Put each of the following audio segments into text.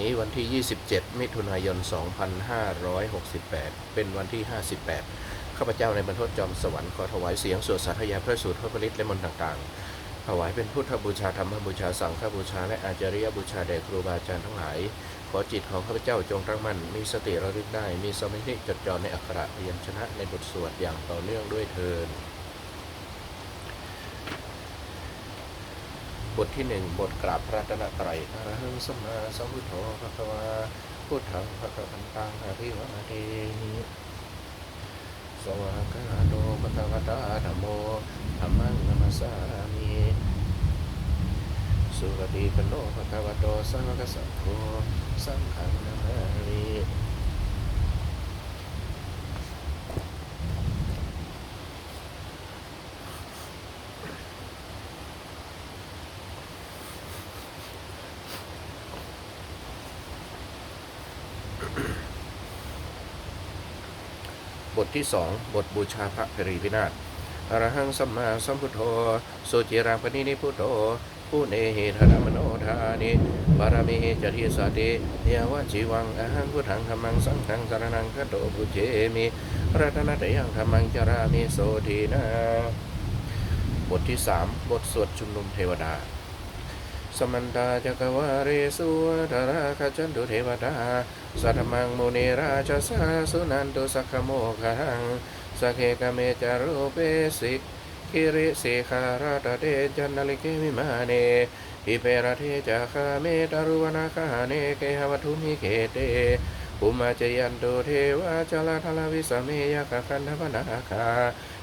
นี้วันที่ 27 มิถุนายน 2568 เป็นวันที่ 58 ข้าพเจ้าในบรรทดจอมสวรรค์ขอถวายเสียงสวดสาธยายพระสูตรพระปริตและมนต์ต่างๆ ถวายเป็นพุทธบูชาธรรมบูชาสังฆบูชาและอาจาริยบูชาแด่ครูบาอาจารย์ทั้งหลาย ขอจิตของข้าพเจ้าจงตั้งมั่น มีสติระลึกได้ มีสมาธิจดจ่อในอักขระพยัญชนะในบทสวดอย่างต่อเนื่องด้วยเทิน ทที่หนึ่งบทกราบพระตนตรัยอะระหังสัมมาสัมพุทโธภะคะวาพุทธังภะคะวันตังอะภิวาเทมิสวากาโตภะคะวตาธัมโมธัมมังนัมสสามิสุปฏิปโนภะคะวะโตสาวกสังโฆสังฆังนามามิ บ ทที่สองบทบูชาพระกรีพินาศอรหังสัมมาสัมพุทโธสุจิรังปณินิพุทโธผู้เนหิธรรมโนทานิบารมีจริสติเยวจีวังอหังพุทธังธรรมังสังฆังสารนังคโตปุเจมิรัตนตยังธรรมังจารามิโสทีนาบทที่สามบทสวดชุมนุมเทวดา สมันตาจักวาเรสุธาราคจันตุเทวดา สัทมังมุนีราชสาสุนันตุสักขโมคังสกเคกเมจารุเปสิกคิริสิขาราตเตจันนลิเกมิมาเนอิเปรเทจาคาเมตารุวนาคาเนเกหวัตุมิเกเตภูมาจยันตุเทวาจลาทลาวิสเมยกคันธปนาคา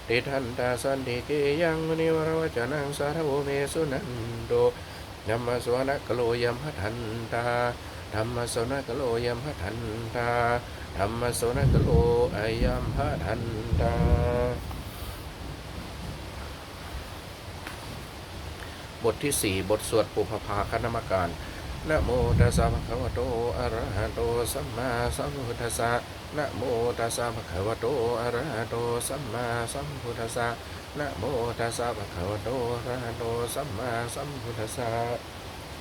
ติทันตาสันติเกยังมุนิวรวจนังสารโวเมสุนันโต ธรรมสวนกโลยัมหทันตาธรรมสนกโลยัมหทันตาธรรมสนกโลอายัมหทันตาบทที่สี่บทสวดปุพพาคณมการนะโมตัสสะภะคะวะโตอะระหะโตสัมมาสัมพุทธัสสะ นะโมตัสสะภะคะวะโตอะระหะโตสัมมาสัมพุทธัสสะนะโมตัสสะภะคะวะโตอะระหะโตสัมมาสัมพุทธัสสะ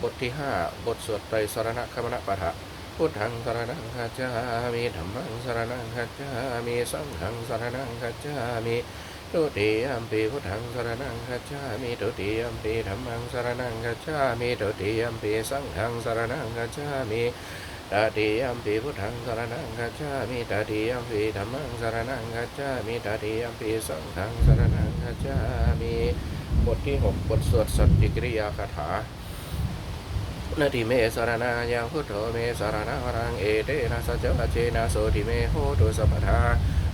บทที่ห้าบทสวดไตรสรณคมณปะทะพุทธังสรณังคัจฉามิธัมมังสรณังคัจฉามิสังฆังสรณังคัจฉามิตุติยมปีพุทธังสรณังคัจฉามิตุติยมปีธัมมังสรณังคัจฉามิตุติยมปีสังฆังสรณังคัจฉามิ ตติยมปีพุทธังสารนังกัจฉามิตติยมปีธรรมังสารนังกัจฉามิตติยมปีสังฆังสารนังกัจฉามิบทที่หกบทสวดสัตติกริยาคาถานาทิเมสารนายังพุทโธเมสารนารังเอเตนะสัจจวัเจนะโสติเมโหตุสัพพทา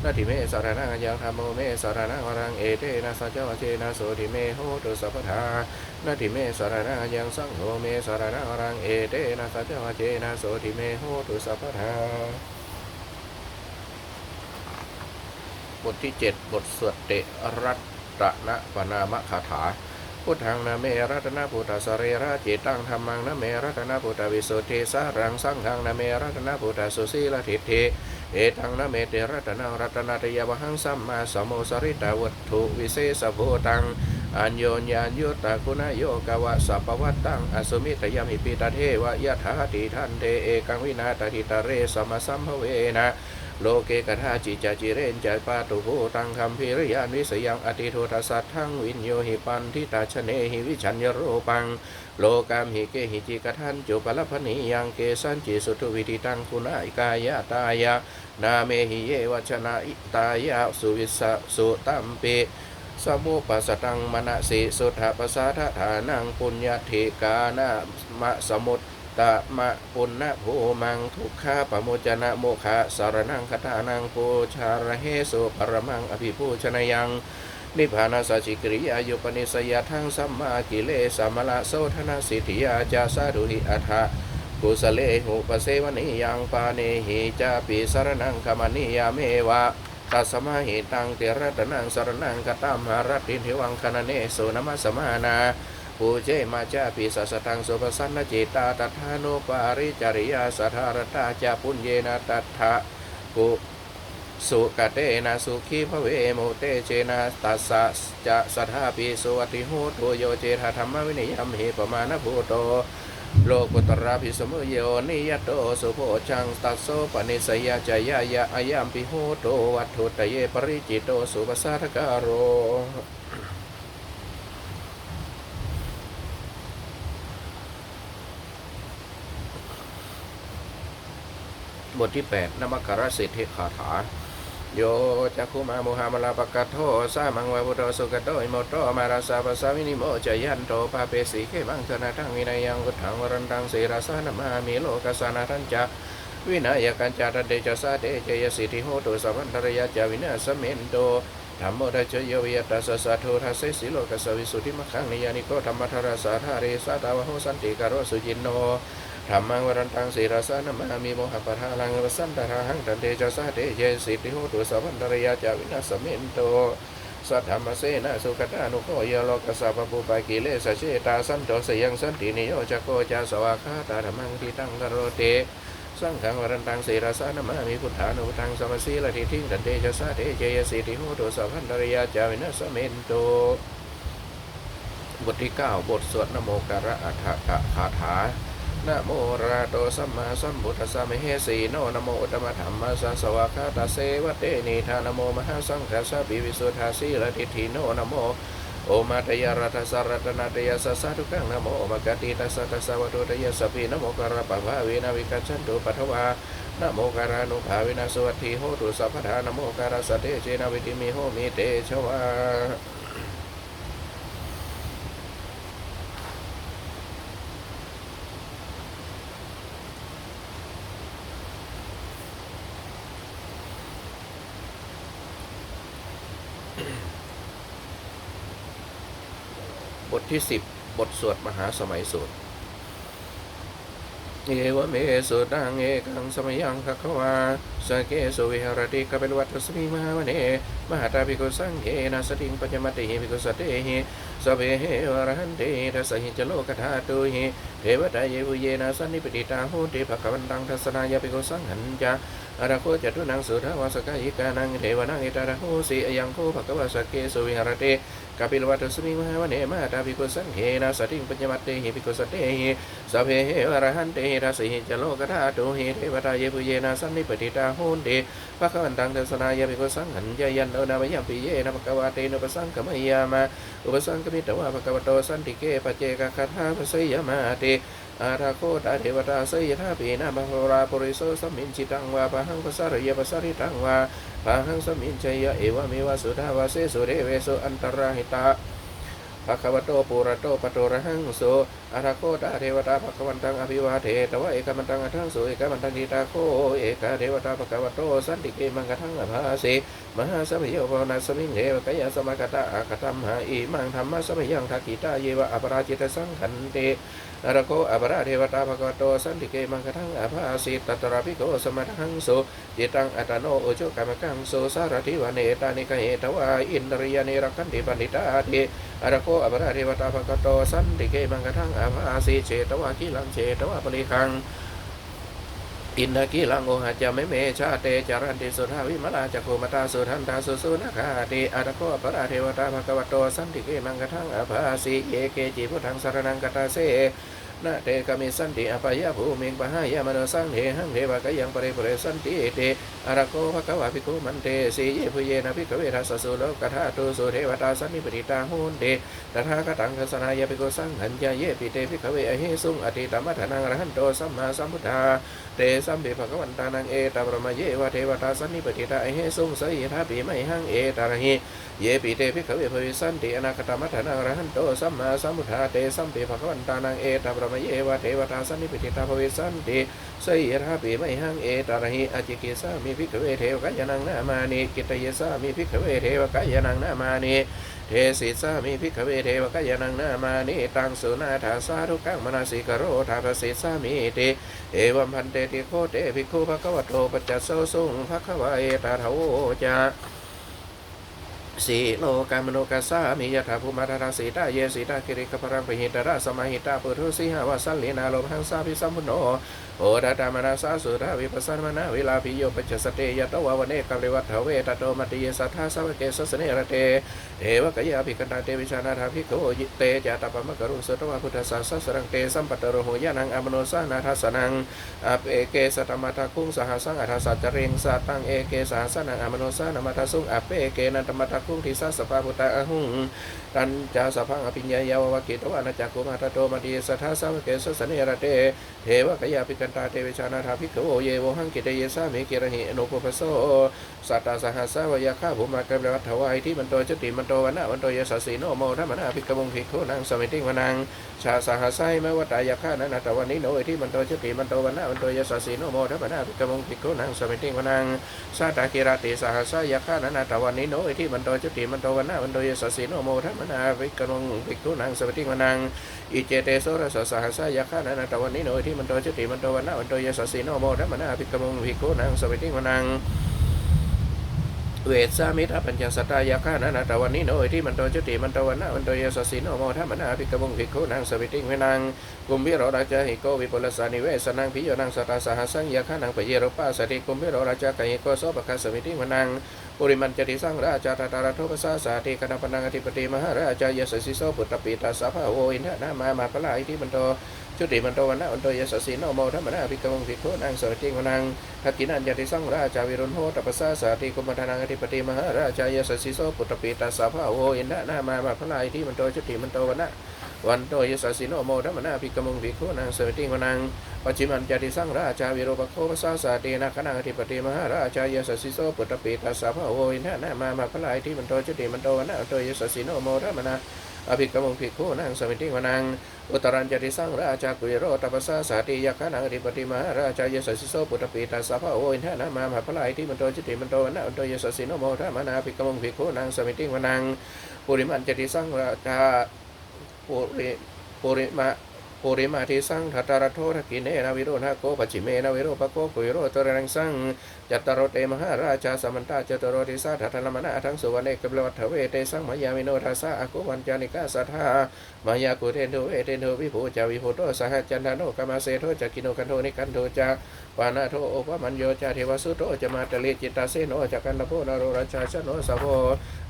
นาทิเมสารนายังธรรมโมเมสารนารังเอเตนะสัจจวัจเจนะโสติเมโหตุสัพพทานาทิเมสารนายังสังโฆเมสารนารังเอเตนะสัจจวัจเจนะโสติเมโหตุสัพพทาบทที่เจ็ดบทสวดเตรัตนะปนามคาถาพุทธังนะเมรัตนะพุทธสเรระจิตังธรรมังนะเมรัตนะพุทธวิสุทธิสารังสังฆังนะเมรัตนะพุทธสุสีลทิฏฐิ เอตังนะเมเตรัตนะรัตนะตยวหังสัมมาสมโมสริตาวัตถุวิเศษโพตังอัญโยญญาณยุตตะกุณโยกวะสัพวัตตังอสุมิตยามิปิตาเทวะยะถาติทันเตเอกังวินาตหิตาเรสมสัมภเวนะโลเกกทาจิจจิเรนจปาตุโหตังคัมภีริยานวิสยังอติโททัสสัทังวินโยหิปันทิตาชเนหิวิชัญญโรปัง โลกามหิเกหิจิกทันจุปลพนิยังเกสันจิสุทุวิธิตังคุณายกายะตายะนาเมหิเยวชนะอิตายะสุวิสะสุตัมปิสมุปัสตังมณสิสุทธปัสสะทฐานังปุญญธิกานามะสมุตตะมะปุณณภูมังทุกขาปโมจนะโมคะสารนังคตานังปูชาระเฮสุปรมังอภิปูชนยัง นิพพานาสัจจิกริยายุปนิสยทังสัมมากิเลสัมละโสธนาสิทธิยาจาสาดุหิอัฏฐะกุสเลหุปเสวนิยังปาเนหิจาปิสารนังคมนิยาเมวะตัสมาหิตังเตระตนังสรนังกตามหารตินทิวังคณเนโสนมัสมานาปูเจมาจาปิสัสตังสุปสันนจิตาตัทธานุปาริจริยาสัทธารตาจาปุญเยนะตัทธะกุ สุกเตนะสุขีภเวโมเตเจนะตัสสะจะสัทธาปิสุอติโหตุโยเจธาธรรมวินิยมหิปมาณภูโตโลกุตระพิสมุโยนิยตโตสุโภชังตัสโสปนิสยจายายะอายามปิโหโตวัตถุตเยปริจิตโตสุปัสัทการโรบทที่ 8นมกรสิทธิคาถา โยจักขุมามุหามลาปกัตโทสามังวาบุตโตสุกโตอิโมโตมาราสาปสาวินิโมจยันโตปาเปสีเขมังคณะทังวินัยยังกุถังวรันตังเสราสานามามิโลกัสานาทันจาวินัยกันจาตเดจสาเดเจยสิทธิโหตุสัพพันธรยาจาวินาสเมนโตธรรมโมทัจเยวิยตัสสะโททัสเสสิโลกัสวิสุทธิมขังนิยานิโกธรรมทรสาธาเรสาตาวะโหสันติการโรสุจินโน ธรรมังวรันตังสีรสานามามีโมหะปะทาลังวสันตาหังตันเตจาสาเตเยสิติโหตุสัพพันตรยาจาวินาสเมนโตสัทธรรมเสนาสุขตานุโคยโลกัสสะปะปุปะกิเลสเชตาสันโตสยังสันตินิโยจักโกจาสวาคาตาธรรมังทิตังกโรเตสังขังวรันตังสีรสานามามีพุทธานุพุทธังสมสีละทิทิงตันเตจสาเตเจยสิติโหตุสัพพันตรยาจาวินาสเมนโตบทที่ 9 บทสวดนโมการะอัฏฐะคาถา นะโมราโตสัมมาสัมพุทธัสสะมเหสีโนนะโมอุตตมะธรรมสัสสวะคาตาเสวะเตนีทานะโมมหาสังฆสสะปิวิสุทธาสีละทิฏฐิโนนะโมโอมาตยารัตสารตนาตยาสัสสะทุกังนะโมมกติตัสสะตัสสะวะโตตยาสพพีนะโมการะปะภาเวนะวิกัจฉันตุปัทวานะโมการานุภาเวนะสวัสดีโหตุสัพพทานะโมการะสะเตเจนะวิติมิโหมิเตชวา บทที่ 10 บทสวดมหาสมัยสูตรเอวเมสุตังเอกังสมยังภควาสเกสุวิหารติกเปนวัตสมิมาวเนมหาตาภิกขุสังเกนะสติงปัญญมติภิกขุสเตหิสเปเหวรหันเตทัสหิจโลกธาตุหิเทวตาเยวุเยนะสันนิปติตาโหติภควันตังทัสนายภิกขุสังหันจาอรโคจตุนังสุทาวาสกายิกานังเทวนังอิตาระโหสีอยังโคภควาสเกสุวิหารติ ปิลวัตสมิมหาวเนมาตาภิกุสังเฮนะสติงปัญญมัตเตหิภิกุสเตหิสัพเพเหวรหันเตทัสหิจโลกธาตุหิเทวตาเยปุเยนะสันนิปติตาโหติภควันตังเทัสนายภิกุสังหันยยันโนนามยปิเยนะภควาเตนุปสังกมยามาอุปสังกมิตวะภควโตสันติเกปเจกคาถาภสยมาเตอาราโคตาเทวตาสยทาปีนาบภราปุริโสสมินจิตังวาปะหังภสารยภสาริตังวา ปะหังสมินชยเอวะเมวะสุทาวาเสสุเรเวสุอันตราหิตาภะคะวะโตปุระโตปะโตระหังโสอะระโคตาเทวตาภะคะวันตังอภิวาเทตวะเอกมันตังอะทังโสเอกมันตังทิตาโคเอกเทวตาภะคะวะโตสันติเกมังกะทังอภาสีมหาสัมโยภวนาสมิงเทวกยาสมกตาอากตัมหาอิมังธรรมะสมยังทักขิตาเยวะอปราจิตสังขันเต อะระโคอปราเทวตาภะคะวโตสันติเกมังกทังอภาสีตัตระภิโกสมะทังโสจิตังอัตโนโอโจกามกังโสสารทิวเนตานิกเหตวาอินทริยเนรักขันติปันติตาเทอรโคอปราเทวตาภกโตสันติเกมังกทังอภาสีเจตวะกิลังเจตวะปริคัง อินทกิลังโอหะจะไม่เมชาเตจารันติสุทาวิมลาจักโคมตาสุทันตาสุสุนาคาติอรโคปราเทวตาภกวโตสันติเกมังกทังอภาสีเยเกจิพุทธังสารนังกตาเส นาเตกามิสันติอปายภูมิงปะหายามโนสังเทหังเทวะกยังปริปเรสันติเตอรโคภควาภิกขุมันเตสีเยพุเยนะภิกขเวทัสสุโลกธาตุสุเทวตาสันนิปติตาหุนเตตถาคตังคัสนายภิกุสังหันยาเยปิเตภิกขเวอหิสุงอติตมัทนังอรหันโตสัมมาสัมพุทธาเตสัมปิภควันตานังเอตปรมเยวะเทวตาสันนิปติตาอหิสุงสยทาปิไมหังเอตระหิเยปิเตภิกขเวภวิสันติอนาคตมัทนังอรหันโตสัมมาสัมพุทธาเตสัมปิภควันตานังเอตปรมมเยวะเทวตาสันนิปติตาภวิสันติสยทาปิไมหังเอตระหิอจิกิสามิภิกขเวเทวกัจจนังนามานิกิตเยสามิภิกขเวเทวกัจจนังนามานิเทสิสามิภิกขเวเทวกัจจนังนามานิตังสุนาถาสาธุกังมนาสิกโรธาภสิสามิติเอวัมพันเตติโคเตภิกขุภะคะวะโตปัจจโสสุงภะคะวะเอตาทโวจา สีโลกามโนกัสสามิยถาภูมาทาราสีตาเยสีตาคิริกพรังปหิตราสมาหิตาปุถุสีหาวาสัลลีนาโลภังสาพิสัมพุโนโอทัตามนาสาสุราวิปัสสนมนาเวลาพิโยปัจจสเตยะตวะวะเนกัลเววัฏเวตโตมัติยสัทธาสาวะเกสสเนระเตเทวกยาภิกันตาเตวิชานาถาภิกขโวยิเตจาตปะมะกรุสุตวะพุทธสาสสรังเตสัมปัตโรโหยานังอมโนสานาทัสสนังอเปเกสตมัทาคุงสหัสังอัทสัจจเริงสตังเอเกสหัสนังอมโนสานามัทสุงอเปเกนันตมัทคุงทิสัสสภาพุตตะอหุงตันจาสพังอภิญญายาววกิตวานาจักกุมาตโตมาตีสัทธาสาวเกสสเนระเตเทวกยาปิกันตาเทวิชานาถาพิกโวเยวหังกิเตเยสามิกิระหิอนุปปโสสัตตาสหัสาวายาข้าภูมากระเบวัตถวายที่มันโตจติมันโตวันนะวันโตยสสีโนโมธรรมนาภิกขมงภิกขุนางสมิติงวนังชาสหัสไมวัตายาข้านันตวันนี้โนที่มันโตจติมันโตวันนะวันโตยสสีโนโมธรรมนาภิกขมงภิกขุนางสมิติงวนังสาตากิรติสหัสยาข้านันตวันนี้โนที่มันโตจติมันโตวันนะวันโตยสสีโนโมธรรมนาภิกขมงภิกขุนางสมิติงวนังอิเจเตโสรสสหัสยาข้านันตวันนี้โนที่มันโตจติมันโตวันนะวันโตยสสีโนโมธรรมนาภิกขมงภิกขุนางสมิติวนัง เวทสามิทาปัญจสัตตายาข้านานาตวันนี้โนยที่มันโตจุติมันโตวันนะมันโตยสสิโนโมทัมนาภิกบุงภิกขุนางสวิติงเวนังกุมพิโรราชาหิโกวิปุลสานิเวสนังพิโยนังสตาสหัสังยาข้านังปเยโรปาสติกุมพิโรราชากหิโกโสปะคาสวิติงเวนังปุริมันจติสังราชาตตาราโทปสาสาติคณะปนังอธิปติมหาราชายสสิโสปุตตปิตาสาภาโวอินทนามามาพลายที่มันโต จุติมันโตวันนะมันโตยสสิโนโมทัมนาภิกขบุงภิกขุนางสวิติงเวนังทักกินันยติสังราชาวิรุณโหตปสสาสาติกุมารนังอธิปติมหาราชายสสิโสปุตตปีตาสาภาโวอินทนามามาพลายที่มันโตจุติมันโตวันนะวันโตยสสิโนโมธรรมนาภิกขมงภิกขุนางเสวติงวนังปัจฉิมันจติสังราชาวิโรปโคปสสาสาตินาคนังอธิปติมหาราชายสสิโสปุตตปีตาสาภาโวอินทนามามาพลายที่มันโตจุติมันโตวันนะโตยสสิโนโมธรรมนาอภิกขมงภิกขุนางเสวติวนัง อุตรัญจติสังราชากุยโรตปสสะสาติยาคานังอธิปติมหาราชายสสิโสปุตตปีตาสาภาโอินทนามามหาพลายที่มันโตจิติมันโตวันะอันโตยสสิโนโมธามนาภิกขมงภิกขุนางสมิติวนังปุริมันจติสังราชาปุริปุริมา ปุริมาทิสังทัตตารโททกินเนนาวิโรธาโกปัจฉิเมนาวิโรปโกกุยโรตระนังสังจัตตารเตมหาราชาสมันตาจตโรติสาทัตนมนาทั้งสุวรรณเอกบลวัฏเวเตสังมายามิโนทัสสะอากุวันจานิกาสัทธามายากุเทนโทเวเทนโทวิภูจาวิภูโตสหจันทโนกามาเสโทจักิโนกันโทนิกันโทจาปานาโทโอปมัญโยจาเทวสุโตจมาตเลจิตตาเสโนจักันตโพนโรราชาชโนสะโพ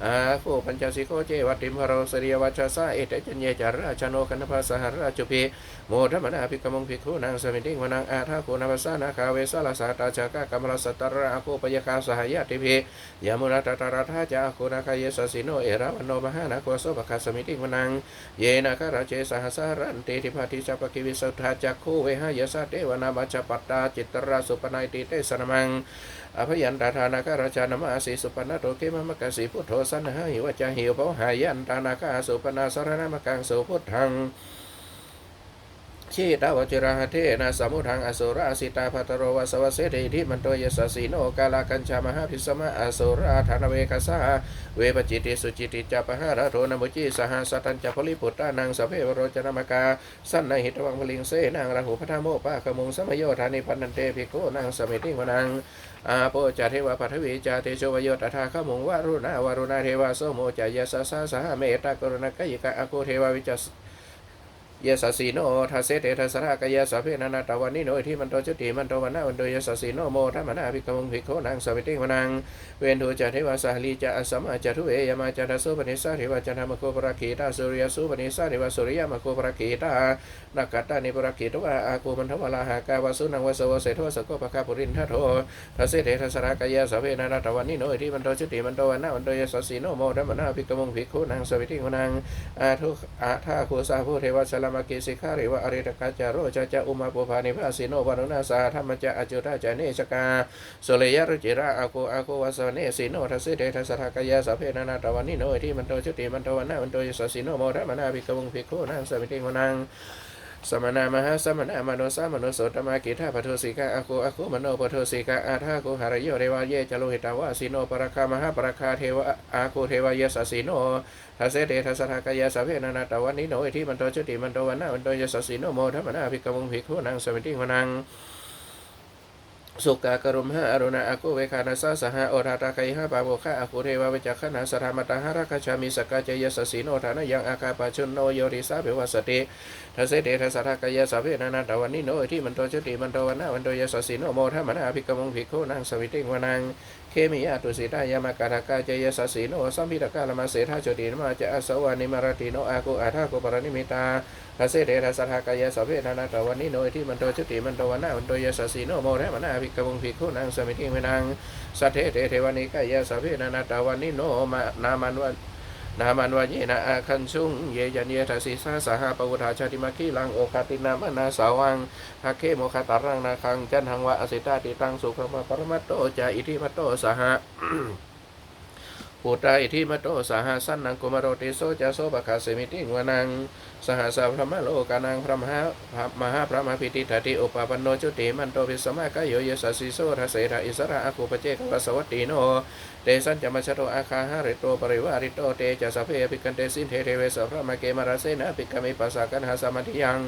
อาโคปัญจสิโกเจวัติมหโรสเริยวัชสะเอเตจัญเยจาราชโนกันภาสหราชุพีโมธรรมนาภิกขมงภิกขุนางสมิติงวนังอาทาโคนาภาสานาคาเวสาลาสาตาจากะกัมรสัตตระอาโคปยคาสหายติภิยามุนาตตราธาจาโคนาคายสสิโนเอราวันโนมหานาโคโสภคาสมิติงวนังเยนะคาราเจสหสารันติทิพาติสัพกิวิสุทธาจักคูเวหายสเทวนาบัจปัตตาจิตตราสุปนัยติเตสนมังอภยันตาธานาคาราชานมาสีสุปนาโตเกมมะกสีพุทโธสันหาหิวจาหิวเปาะหายันตานาคาสุปนาสารนามกังสุพุทธังชีตาวจิราหเทนะสมุทังอสุราสิตาภัตโรวสวเสติทิมันโตยสสีโนกาลากัญชามหาพิสมะอสุราธานเวกสาเวปจิติสุจิติจาปหาระโทนมุจิสหสตัญจพลิปุตตานังสเพวโรจนามกาสันนหิตวังพลิงเสนางราหูพระธโมปะขมุงสมโยธานิปันันเตภิกขุนางสมิติวนัง อาโปจาเทวปัทวีจาเตโชวโยตถาขมุงวารุณาวารุณาเทวาโสโมจายสสสสหเมตตากรุณกยิกะอโกเทวาวิจัส ยสสีโนทัสเสเตทัสระกยสาเพนานาตวันนิโนที่มันโตจุติมันโตวันนาวันโตยสสีโนโมทัมนาภิกขมงภิกขนางสวิติวนังเวนทูจเทวาสาลีจอสมาจทุเอยมาจันทสุปนิสาเทวจันทมโคปราคีตาสุริยสุปนิสาเทวสุริยมโคปราคีตานักกัตตานิปราคีตวะอากูมันทวลาหากาวสุนังวสวเสทวสกปะคาปุรินทโททัสเสเตทัสระกยสาเพนานาตวันนิโนที่มันโตจุติมันโตวันนาวันโตยสสีโนโมทัมนาภิกขมงภิกขนางสวิติวนังอาทุอาทาคูสาภูเทวชลามามกิสิกาหรวะอริตกาจาโรจาจาอุมาปุภานิพาสิโนวานุนาสาธรรมจะอจุราจาเนชกาสุเลยรุจิระอาโกอาโกวาสเนสิโนทัสเสเดทัสสะกายาสัพเพนานาตวันนิโนที่มันโตชุติมันโตวันนามันโตยสสิโนโมระมนาภิกขวงภิกขุนังสมิติมนัง สมณามหาสมณามโนสามโนโสตมากิธาปโทสิกาอาโคอาโคมโนปโทสิกาอาทาโคหารโยเรวาเยจโลหิตาวาสิโนปรคามหาปรคาเทวะอาโคเทวายสสิโนทัสเสเดทัสสะกายาสัพเพนานาตวันนิโนที่มันโตจุติมันโตวันนามันโตยสสิโนโมธรรมนาภิกขวงภิกขุนังสมิติวนัง สุกากรุมหะอรุณาอากุเวคานาสาสหะโอราตาไคหะปาโมคะอากุเทวาเวจักขณาสรามตาหะรักชามิสกกาจยสสีโนทานะยังอากาปาชุนโนโยริสาเบวสติทัสเสเดทัสสะทากายสาเวนานาตวันนิโนที่มันโตชติมันโตวันนาวันโตยสสีโนโมทมนาภิกมงภิกขุนางสวิติงวนังเคมิยาตุสิตายามากาทากาจยสสีโนสัมพิตกาลมาเสทาจตินมาจะอสวานิมารติโนอากุอาทากุปรณิมิตา ทัสเสเดทัสทากายสเวนานาตวันนิโนที่มันโตชุติมันโตวันนาวันโตยสสีโนโมทมนาภิกมงภิกขุนางสวิติงวนังสัทเทเทเทวานิกายะสัพเพนานาตวันนิโนมานามันวันนามันวันเยนอาคันชุงเยยันเยทัสสิสาสหาปวุธาชาติมาคีลังโอคาตินามนาสาวังหาเคโมคาตารังนาคังจันหังวะอสิตาติตังสุขมาปรมัตโตจาอิทิมัตโตสหะ ปุตตาอิทิมัตโตสหสันนังกุมารโรติโสจาโสปะคาเสมิติงวนังสหสาพระมโลกานังพระมหามหาพระมหาพิติทติอุปปันโนจุติมันโตภิสมากายโยยสัสสิโสทเสทะอิสระอาคูปเจกวสวัตติโนเตสันจะมาชโตอาคาหาริโตปริวาริโตเตจะสเพปิกันเตสินเทเทเวสพระมาเกมาราเสนะปิกามิปัสสากันหาสมาธิยัง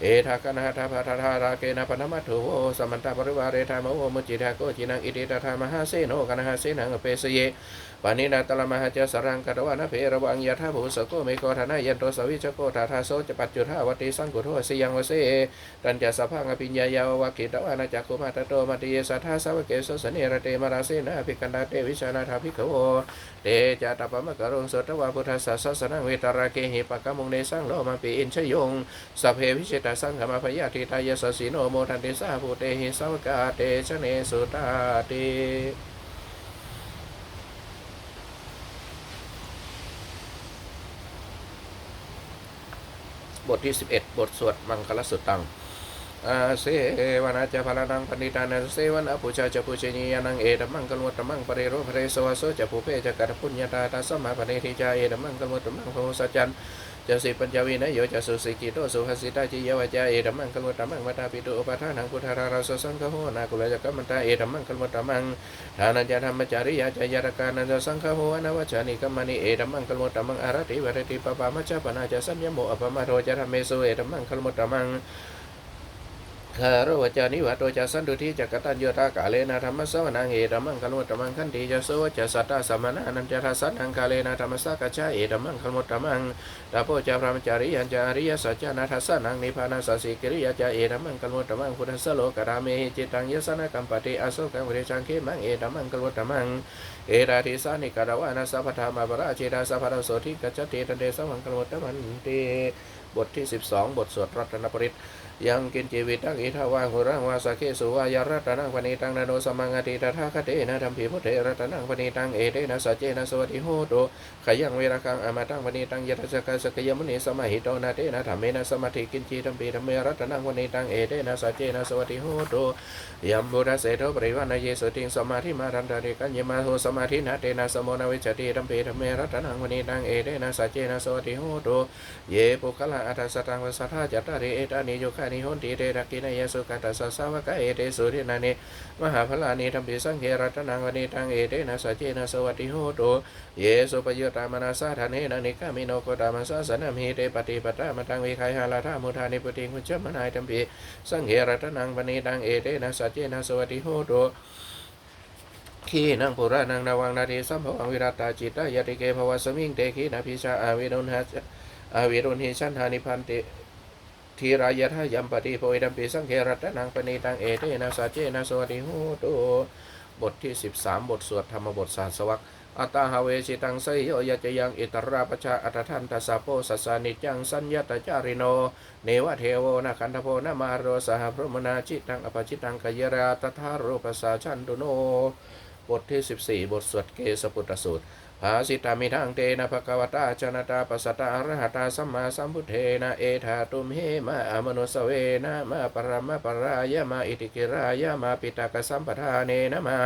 เอทากันหาทาภาทาทาราเกนะปนมัตถุโวสมันตาปริวาเรธามโวมุจิทาโกจินังอิติตาธามหาเสโนกันหาเสนังเปสเย ปานินาตละมหาเจสรังกัตวานะเพระวังยะธาภูสโกเมโกธนายันโตสวิชโกธาทาโสจะปัจจุทาวติสังกุโทสิยังวเสตันจะสภาอภิญญายาววกิตวานาจักขุมาตโตมาติเยสัทธาสาวเกสสเนระเตมาราเสนะภิกันดาเตวิชานาทาภิกขโวเตจะตปะมะกะรงสตวาพุทธัสสะสนังเวตราเกหิปะกะมุงเนสังโลมาปีอินชยงสเพวิเชตาสังขมาพยาธิตายสสีโนโมทันติสาภูเตหิสาวกาเตชะเนสุตาเต ทที่ 11 บทสวดมังคลสุตตังอาเสวนาจะพลานังปณิตานันเสวนาปุชาจะปุชนียานังเอตมังกลวตมังปริโรภเรสวโสจะปุเพจะกัตพุญญาตาตาสมาปณิธิจาเอตมังกลวตมังโพสัจจัน จะสิปัญจวินยโยจะสุสิกิโตสุภสิตาจิยวจาเอตมังกลวตมังมาตาปิตุอุปทานังพุทธาราสสังฆโหนาคุลจักมันตาเอตมังกลวตมังฐานัญญธรรมจาริยาจายรกานันจสังฆโหนวัชานิกัมมณีเอตมังกลวตมังอารติวรติปปามัจจปนาจะสัญญโมอปมาโรจะธรรมเมสุเอตมังกลวตมัง คารวจานิวัตโตจะสันตุทิจักตัญโยตากาเลนะธรรมสวนังเอตมังคลมุตตมังคันติจะโสจะสัตตาสมณะนันจะทัสสันังกาเลนะธรรมสักชาเอตมังคลมุตตมังตาโพจะพระมจาริยันจะอริยสัจจานาทัสสนังนิพพานาสัสสิกิริยจะเอตมังคลมุตตมังพุทธสโลกราเมหิจิตังยสนะกัมปติอโศกังเวชังเขมังเอตมังคลมุตตมังเอราทิสานิกราวานาสัพพธามาปราชิตาสัพพะโสทิกัจจติตันเดสังคลมุตตมันติบทที่ 12 บทสวดรัตนปริต ยังกินจีวิตังอิทาวาหุรังวาสกเคสุวายารัตนังปณิตังนโนสมังอติตถาคเตนะธรรมภิพุทเทรัตนังปณิตังเอเตนะสัจเจนะสวัสดิโหตุขยังเวรคังอมตังปณิตังยตสกสกยมุนีสมัยหิโตนาเตนะธรรมเมนะสมาธิกินจีธรรมปีธรรมเมรัตนังปณิตังเอเตนะสัจเจนะสวัสดิโหตุยัมบุระเสโทปริวันเยสุติงสมาธิมารันตาริกัญญมาโหสมาธินาเตนะสมโนวิจติธรรมปีธรรมเมรัตนังปณิตังเอเตนะสัจเจนะสวัสดิโหตุเยปุคละอัตสตังวสัทธาจัตตาริเอตานิโยคานิหนติเตระกินายสุกัตตสสาวกเอเตสุรินานิมหาพลานิธรรมปิสังเขรัตนังวณิตังเอเตนะสัจเจนะสวัสดิโหตุเยสุปยุตตามนาสาธาเนนะนิกามิโนโกตามัสสะสนามิเตปฏิปตามาตังวิคัยหาลาธามุทานิปติงคุจมนายธรรมปิสังเขรัตนังวณิตังเอเตนะสัจเจนะสวัสดิโหตุขีนังปุรานังนาวังนาทีสัมภวังวิรัตตาจิตตายติเกภวสมิงเตขีนาพิชาอาวิรุณหะ อาวิรุณหิชันหานิพันติทีรายะทายัมปฏิโพยดัมปิสังเครัตนังปณีตังเอเตนะสัจเจนะสวัสดิโหตุบทที่ 13 บทสวดธรรมบทสาสวักอัตตาหาเวชิตังไสโยยะจยังอิตราปชาอัตทันตสาโปสัสานิจังสัญญาตจาริโน เนวะเทโวนะคันทโพนะมาโรสหพรมนาจิตังอภจิตังกยราตถารูปสาชันตุโน บทที่ 14 บทสวดเกสปุตตสูตร ภาสิตามิทังเตนะภะคะวตาจนตาปัสสตาอรหัตาสัมมาสัมพุทเทนะเอธาตุมเหมาอมนุสเวนะมาปรมะปรายะมาอิติกิรายะมาปิตากสัมปทาเนนะมา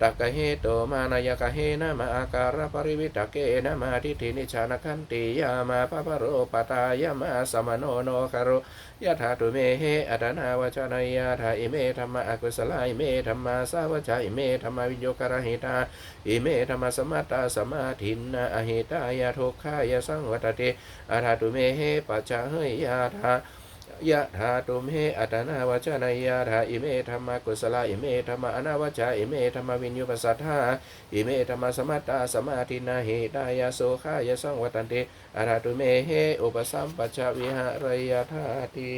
ตักกะเหโตมานายกะเหนะมาอาการปริวิตเกนะมาทิฏฐินิชานคันติยามาปะปะโรปตายะมาสมโนโนคารุ ยะถาตุเมเหอัตนาวจนายาถาอิเมธรรมะอกุศลาอิเมธรรมาสาวชาอิเมธรรมวิโยกรหิตาอิเมธรรมสมัตตาสมาธินนาอหิตายาทุกขายสังวัตติอาธาตุเมเหปัจจาเฮยาธา ยะธาตุมเหอัตนาวจนายาธาอิเมธรรมกุศลาอิเมธรรมอนาวจาอิเมธรรมวิญยุปสัทธาอิเมธรรมสมัตตาสมาธินาหิตายาโสขายสังวัตันติอาราตุเมเหอุปสัมปัชาวิหารยธาติ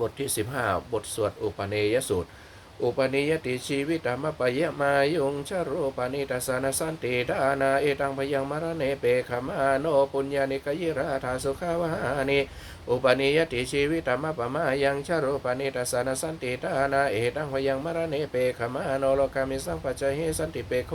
บทที่ 15 บทสวดอุปเนยสูตร อุปนิยติชีวิตามปยมายุงชโรปนิตัสสนสันติดานาเอตังพยังมรเนเปขมาโนปุญญานิกยิราธาสุขาวานิอุปนิยติชีวิตามปมายังชโรปนิตัสสนสันติดานาเอตังพยังมรเนเปขมาโนโลกามิสังปัจจเหสันติเปโค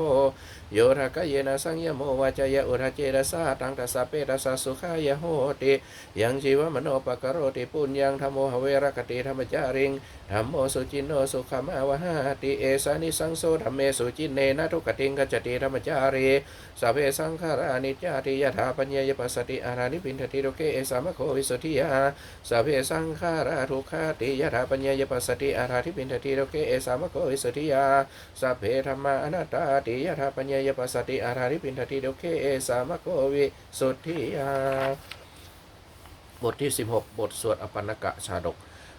โยทะกะเยนะสังยโมวาจยะอุทะเจรสาตังตัสสเปตัสสะสุขายโหติยังชีวมโนปกโรติปุญญังธรรมโหเวรคติธรรมจาริงธรรมโมสุจินโนสุขมาวหาติเอสานิสังโสธรรมเมสุจินเนนะทุกติงกัจติธรรมจารีสัพเพสังขารานิจจาติยถาปัญญยปัสสติอารานิปินทติโลเกเอสามโควิสุทธิยาสัพเพสังขาราทุกขาติยถาปัญญยปัสสติอารานิปินทติโลเกเอสามะโควิสติยาสัพเพธรรมานัตตาติยถาปัญญยปัสสติอารานิปินทติโลเกเอสามะโควิสุทธิยาบทที่ 16 บทสวดอปันกะชาดก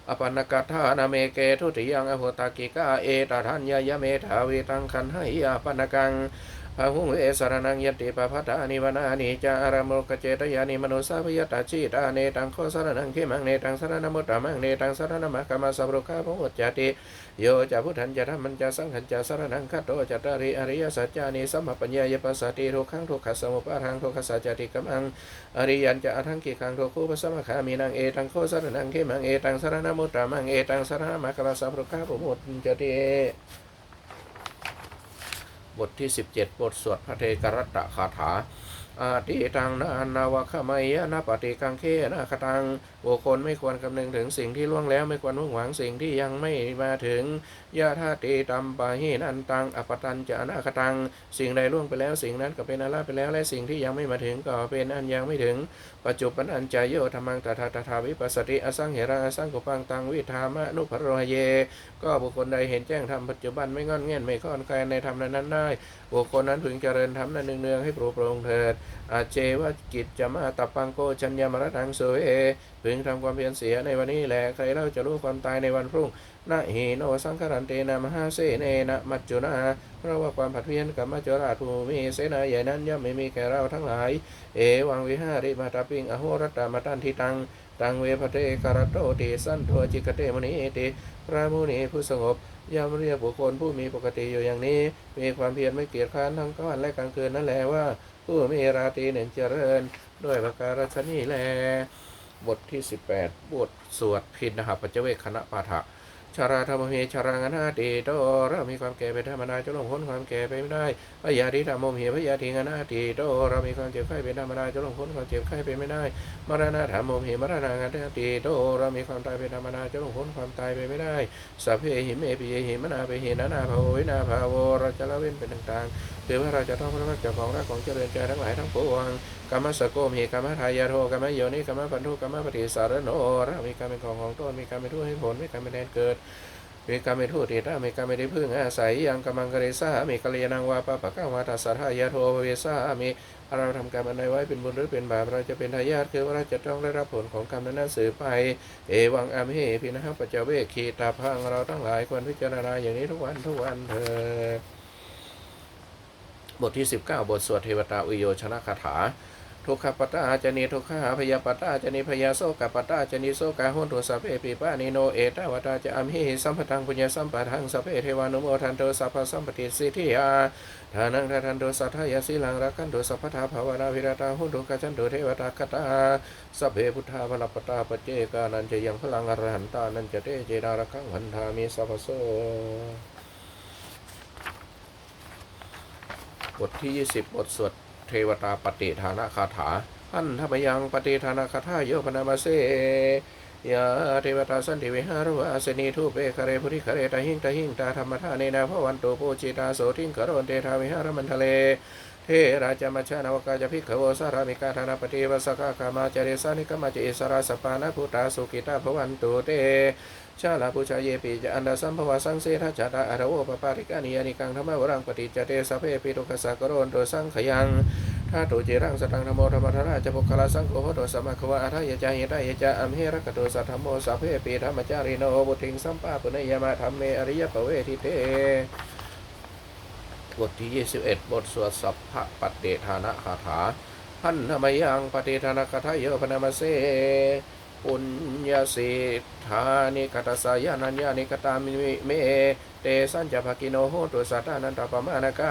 อปันนกทานาเมเกทุติยังอโหตากิกาเอตทัญญายเมธาเวตังคันให้อปันกัง พหุงเอสรนังยติปะพัตานิวนานิจารามโมกเจตยานิมโนสาพยตาจิตาเนตังโคสรนังเขมังเนตังสรณมุตตมังเนตังสรณมะกามาสัพรุขาพหุจติโยจะพุทธันจะธรรมันจะสังขันจะสรนังคัตโตจะตาริอริยสัจจานิสัมมปัญญายปัสสติทุกขังทุกขสมุปาทังทุกขสัจจติกัมังอริยันจะอทังกิขังโทคูปสมะขามีนังเอตังโคสรนังเขมังเอตังสรณมุตตามังเอตังสรณมะกราสัพพะปุมุตจติ บทที่ 17 บทสวดพระเทกรัตตะคาถา อาติตังนานาวะขมายะนาปฏิกังเคนะคตังบุคคลไม่ควรคำนึงถึงสิ่งที่ล่วงแล้วไม่ควรมุ่งหวังสิ่งที่ยังไม่มาถึงยะธาติตัมปะหินันตังอปตันจะนาคตัง สิ่งใดล่วงไปแล้วสิ่งนั้นก็เป็นอาลาไปแล้วและสิ่งที่ยังไม่มาถึงก็เป็นอันยังไม่ถึง ปัจจุบันอันใจโยธรรมังตถาตถาวิปัสสติอสังเหรังอสังกุปังตังวิธามะนุภโรเย ก็บุคคลใดเห็นแจ้งธรรมปัจจุบันไม่งอนเงียไม่ค้อนแคลนในธรรมนั้นได้บุคคลนั้นพึงเจริญธรรมนั้นเนืองๆให้ปรุโปรงเถิดอาเจวกิจจะมาตับปังโกชัญญามรตังโสเอพึงทำความเพียรเสียในวันนี้แหละใครเล่าจะรู้ความตายในวันพรุ่งนะเหโนสังคารันเตนะมหาเสเนนะมัจจุนาเพราะว่าความผัดเพี้ยนกับมัจจุราชภูมิเสนาใหญ่นั้นย่อมไม่มีแก่เราทั้งหลาย เอวังวิหาริมาตาปิงอโหรัตตามาตันทิตัง ตังเวพเทกรตโตติสันโทจิกเตมณีติพระมุนีผู้สงบย่อมเรียกบุคคลผู้มีปกติอยู่อย่างนี้ มีความเพียรไม่เกียจคร้านทั้งกลางวันและกลางคืนนั่นแหละว่า ผู้มีราตรีหนึ่งเจริญ ด้วยประการชนีแล บทที่ 18 บทสวดพินหปัจเจเวคคณะปาฐะ ชาราธรรมเมชารังนาติโตเรามีความแก่เป็นธรรมดาจะลงพ้นความแก่ไปไม่ได้พยาธิธรรมโมเหพยาธิงอนาติโตเรามีความเจ็บไข้เป็นธรรมดาจะลงพ้นความเจ็บไข้ไปไม่ได้มรณะธรรมโมเหมรณะงอนาติโตเรามีความตายเป็นธรรมดาจะลงพ้นความตายไปไม่ได้สัพเพหิเมปิเยหิมนาเปหินานาภาวินาภาโวเราจะละเว้นเป็นต่างๆคือว่าเราจะต้องพระรักจ้าของรักของเจริญใจทั้งหลายทั้งปวงกรรมสโกมเหกรรมทายาโทกรรมโยนิกรรมปันทุกรรมปฏิสารโนเรามีการเป็นของของตนมีการเป็นทุกข์ให้ผลมีการเป็นแดนเกิดมีการไม่ทูตเดตามีการไม่ได้พึ่งอาศัยยังกำมังกะเรสามีกัลยาณังวาปะปะก้าวาทัสสะทายาโทภเวสามีเราทำกรรมอันใดไว้เป็นบุญหรือเป็นบาปเราจะเป็นทายาทคือว่าเราจะต้องได้รับผลของกรรมนั้นสืบไป เอวังอามเหพินะปัจเจเวกีตาพังเราทั้งหลายควรพิจารณาอย่างนี้ทุกวันทุกวันเถิดบทที่ 19 บทสวดเทวตาอุโยชนะคาถา ทุกขปัตตาจนีทุกขาพยาปัตตาจนีพยาโสกปัตตาจนีโสกาหุนตุสัพเพปิปานิโนเอตาวตาจะอัมหิสัมปทังปุญญสัมปทังสัพเพเทวานุโมทันโตสัพพสัมปติสิทธิยาทานังทาทันโตสัทธายสีลังรักขันโตสัพพทาภาวนาวิรตาหุนตุกัจันโตเทวตาคตาสัพเพพุทธาพลปตาปเจกานันจะยังพลังอรหันตานันจะเตเจดารักังหันธามิสัพพโสบทที่ 20 บทสวด เทวตาปฏิฐานะคาถาอันทพยังปฏิฐานะคาถาโยปนามาเสยาเทวตาสันติวิหารวาสนีทุเปคเรพุริคเรตาหิงตาหิงตาธรรมทาเนนาพวันโตโปจิตาโสทิงกโรนเตทาวิหารมันทะเลเทราจมัชานวกาจพิกขโวสารามิกาธานาปฏิวสกากามาจเรสานิกมาจิสราสปานะพุตาสุกิตาภวันตุเต ชาลาปุชาเยปิจะอันดาสัมภวาสังเสทัจจตาอารโวปปาริกานิยานิกังธรรมวรังปฏิจจเตสพเพปิตุกสสะกโรนโตสังขยังทาตุเจรังสตังธรรมโมธรรมธราจะปุคลาสังโฆโหตสมมาควะอาทายจายะตายจะอัมเหรกตุสัทธรรมโมสัพเพปีธรรมจาริโนบุติงสัมปาปุเนยมะธรรมเมอริยปเวทิเตบทที่ 21 บทสวดสัพพะปัตเตธานะคาถาพันธมยังปฏิธานาคาถาโยพนามเส ปุญญาสิทธานิกตสายานัญญานิกตามิเมเตสัญจะภกิโนโหตุสัตตานันตปมานากา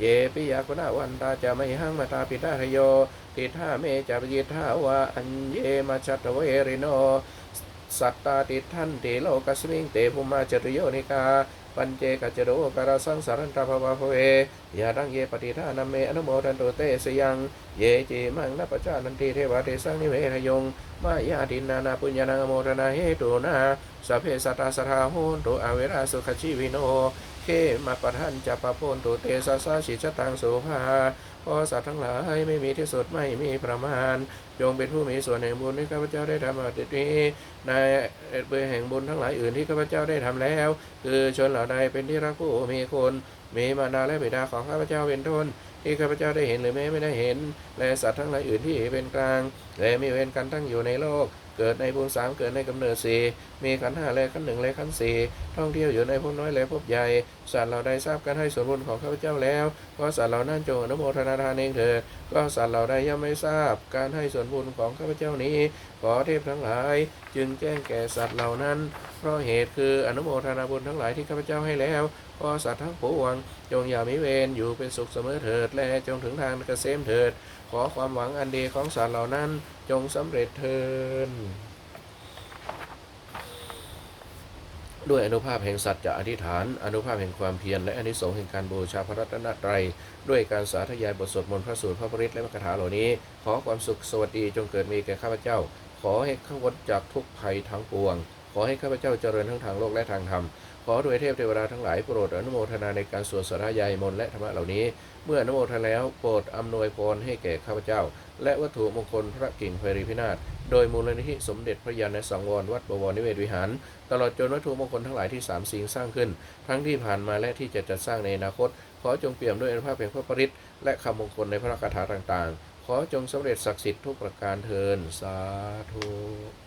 เยปิยาคุณาวันตาจะไม่หังมาตาปิตาทโยติท่าเมจะปยิทาวาอัญเยมาชัตเวริโนสัตตาติทันเตโลกัสมิงเตภุมาจริโยนิกา ปัญเจกัจโรกราสังสารันตาภวะภเวยาดังเยปฏิทานเมอนุโมทันโตเตสยัง เยจีมังนัปจานันติเทวาเทสังนิเวทยง มายาตินานาปุญญานังอโมทนาเหตุนาสัพเพสัตตาสทาโหนตุอเวราสุขชีวิโน เขมาปะทันจะปะโพนตุเตสัสาชิชตังโสุภา พอสัตว์ทั้งหลายไม่มีที่สุดไม่มีประมาณ จงเป็นผู้มีส่วนแห่งบุญที่ข้าพเจ้าได้ทำมาตินี้ในเบอแห่งบุญทั้งหลายอื่นที่ข้าพเจ้าได้ทำแล้ว คือชนเหล่าใดเป็นที่รักผู้มีคนมีมารดาและบิดาของข้าพเจ้าเป็นต้นที่ข้าพเจ้าได้เห็นหรือแม้ไม่ได้เห็น และสัตว์ทั้งหลายอื่นที่เป็นกลาง และมีเวรกันตั้งอยู่ในโลก กิดในภูมิสามเกิดในกำเนิดสี่มีขันห้าและขันหนึ่งและขันสี่ท่องเที่ยวอยู่ในภพน้อยและภพใหญ่สัตว์เราได้ทราบการให้ส่วนบุญของข้าพเจ้าแล้วก็สัตว์เหล่านั้นจงอนุโมทนาทานเองเถิดก็สัตว์เราได้ย่อมไม่ทราบการให้ส่วนบุญของข้าพเจ้านี้ ขอเทพทั้งหลาย จึงแจ้งแก่สัตว์เหล่านั้น เพราะเหตุคืออนุโมทนาบุญทั้งหลายที่ข้าพเจ้าให้แล้วก็สัตว์ทั้งปวงจงอย่ามิเวรอยู่เป็นสุขเสมอเถิด และจงถึงทางเกษมเถิด ขอความหวังอันดีของสัตว์เหล่านั้นจงสำเร็จเถิดด้วยอนุภาพแห่งสัจจะอธิษฐาน อนุภาพแห่งความเพียรและอนิสงส์แห่งการบูชาพระรัตนตรัย ด้วยการสาธยายบทสวดมนต์พระสูตรพระปริตและพระคาถาเหล่านี้ ขอความสุขสวัสดีจงเกิดมีแก่ข้าพเจ้า ขอให้ข้าพ้นจากทุกภัยทั้งปวง ขอให้ข้าพเจ้าเจริญทั้งทางโลกและทางธรรม ขอด้วยเทพเทวดาทั้งหลายโปรดอนุโมทนาในการสวดสาธยายมนและธรรมะเหล่านี้ เมื่ออนุโมทนาแล้วโปรดอำนวยพรให้แก่ข้าพเจ้า และวัตถุมงคลพระกิ่งไพรีพินาศโดยมูลนิธิสมเด็จพระยาณสังวรวัดบวรนิเวศวิหาร ตลอดจนวัตถุมงคลทั้งหลายที่สามสิ่งสร้างขึ้น ทั้งที่ผ่านมาและที่จะจัดสร้างในอนาคต ขอจงเปี่ยมด้วยอนุภาพแห่งพระปริตรและคำมงคลในพระคาถาต่างๆ ขอจงสำเร็จศักดิ์สิทธิ์ทุกประการเทินสาธุ